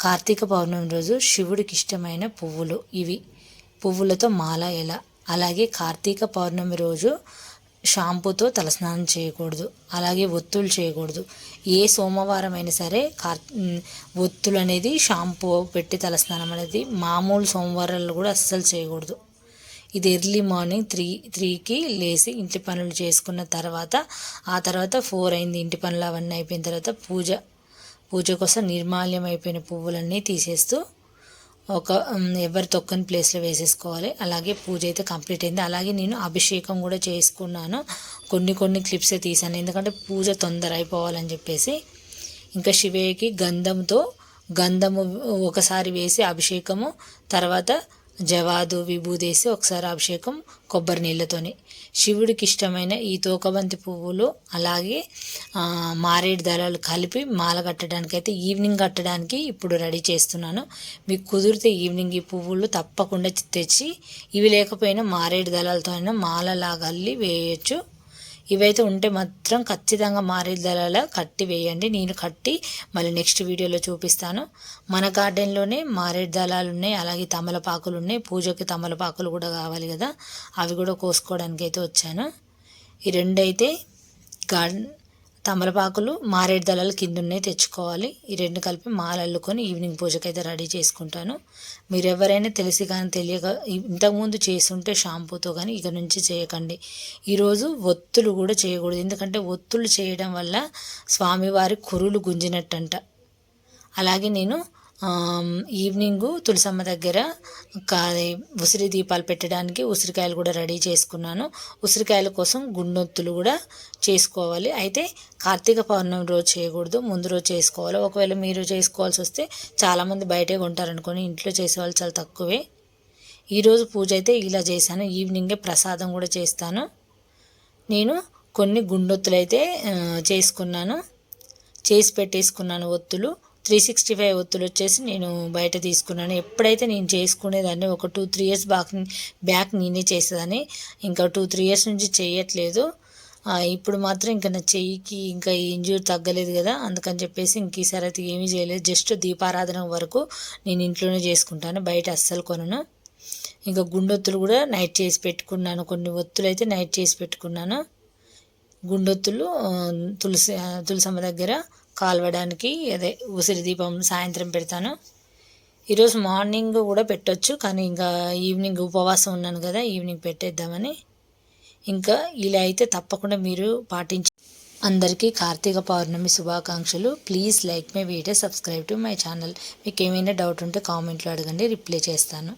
కార్తీక పౌర్ణమి రోజు శివుడికి ఇష్టమైన పువ్వులు ఇవి. పువ్వులతో మాల ఎలా? అలాగే కార్తీక పౌర్ణమి రోజు షాంపూతో తలస్నానం చేయకూడదు. అలాగే ఒత్తులు చేయకూడదు. ఏ సోమవారం అయినా సరే కార్ ఒత్తులు అనేది షాంపూ పెట్టి తలస్నానం అనేది మామూలు సోమవారాలు కూడా అస్సలు చేయకూడదు. ఇది ఎర్లీ మార్నింగ్ త్రీ త్రీకి లేచి ఇంటి పనులు చేసుకున్న తర్వాత ఆ తర్వాత ఫోర్ అయింది ఇంటి పనులు అవన్నీ అయిపోయిన తర్వాత పూజ పూజ కోసం నిర్మాల్యమైపోయిన అయిపోయిన పువ్వులన్నీ తీసేస్తూ ఒక ఎవరి తొక్కని ప్లేస్లో వేసేసుకోవాలి. అలాగే పూజ అయితే కంప్లీట్ అయింది. అలాగే నేను అభిషేకం కూడా చేసుకున్నాను. కొన్ని కొన్ని క్లిప్సే తీసాను ఎందుకంటే పూజ తొందర అయిపోవాలని చెప్పేసి. ఇంకా శివయ్యకి గంధంతో గంధము ఒకసారి వేసి అభిషేకము తర్వాత జవాదు విభూదేసి ఒకసారి అభిషేకం కొబ్బరి నీళ్ళతోని. శివుడికి ఇష్టమైన ఈ తోకబంతి పువ్వులు అలాగే మారేడు దళాలు కలిపి మాల కట్టడానికి అయితే ఈవినింగ్ కట్టడానికి ఇప్పుడు రెడీ చేస్తున్నాను. మీకు కుదిరితే ఈవినింగ్ ఈ పువ్వులు తప్పకుండా తెచ్చి ఇవి లేకపోయినా మారేడు దళాలతో అయినా మాలలాగా అల్లి వేయచ్చు. ఇవైతే ఉంటే మాత్రం ఖచ్చితంగా మారేదల కట్టి వేయండి. నేను కట్టి మళ్ళీ నెక్స్ట్ వీడియోలో చూపిస్తాను. మన గార్డెన్లోనే మారేడు దళాలు ఉన్నాయి. అలాగే తమలపాకులు ఉన్నాయి. పూజకి తమలపాకులు కూడా కావాలి కదా. అవి కూడా కోసుకోవడానికి అయితే వచ్చాను. ఈ రెండైతే గార్డెన్ తమలపాకులు మారేడు దళాలు కింద ఉన్నాయి తెచ్చుకోవాలి. ఈ రెండు కలిపి మాల అల్లుకొని ఈవినింగ్ పూజకైతే రెడీ చేసుకుంటాను. మీరు ఎవరైనా తెలిసి కానీ తెలియక ఇంతకుముందు చేస్తుంటే షాంపూతో కానీ ఇక నుంచి చేయకండి. ఈరోజు ఒత్తులు కూడా చేయకూడదు. ఎందుకంటే ఒత్తులు చేయడం వల్ల స్వామివారి కురులు గుంజినట్టంట. అలాగే నేను ఈవినింగ్ తులసమ్మ దగ్గర ఉసిరి దీపాలు పెట్టడానికి ఉసిరికాయలు కూడా రెడీ చేసుకున్నాను. ఉసిరికాయల కోసం గుండొత్తులు కూడా చేసుకోవాలి. అయితే కార్తీక పౌర్ణమి రోజు చేయకూడదు ముందు రోజు చేసుకోవాలి. ఒకవేళ మీరు చేసుకోవాల్సి వస్తే చాలామంది బయటే కొంటారనుకొని ఇంట్లో చేసేవాళ్ళు చాలా తక్కువే. ఈరోజు పూజ అయితే ఇలా చేశాను. ఈవినింగే ప్రసాదం కూడా చేస్తాను. నేను కొన్ని గుండొత్తులు అయితే చేసుకున్నాను. చేసి పెట్టేసుకున్నాను ఒత్తులు. త్రీ సిక్స్టీ ఫైవ్ ఒత్తులు వచ్చేసి నేను బయట తీసుకున్నాను. ఎప్పుడైతే నేను చేసుకునేదాన్ని ఒక two three years back back నేనే చేసేదాన్ని. ఇంకా టూ త్రీ ఇయర్స్ నుంచి చేయట్లేదు. ఇప్పుడు మాత్రం ఇంకా నా చెయ్యికి ఇంకా ఇంజూర్ తగ్గలేదు కదా అందుకని చెప్పేసి ఇంక ఈసారి అయితే ఏమీ చేయలేదు. జస్ట్ దీపారాధన వరకు నేను ఇంట్లోనే చేసుకుంటాను బయట అస్సలు కొనను. ఇంకా గుండొత్తులు కూడా నైట్ చేసి పెట్టుకున్నాను కొన్ని ఒత్తులు అయితే నైట్ చేసి పెట్టుకున్నాను. గుండొత్తులు తులసి తులసమ్మ దగ్గర కాలవడానికి అదే ఉసిరి దీపం సాయంత్రం పెడతాను. ఈరోజు మార్నింగ్ కూడా పెట్టొచ్చు కానీ ఇంకా ఈవినింగ్ ఉపవాసం ఉన్నాను కదా ఈవినింగ్ పెట్టేద్దామని. ఇంకా ఇలా అయితే తప్పకుండా మీరు పాటించి అందరికీ కార్తీక పౌర్ణమి శుభాకాంక్షలు. Please like my video subscribe to my channel. మీకు ఏమైనా డౌట్ ఉంటే కామెంట్లో అడగండి రిప్లై చేస్తాను.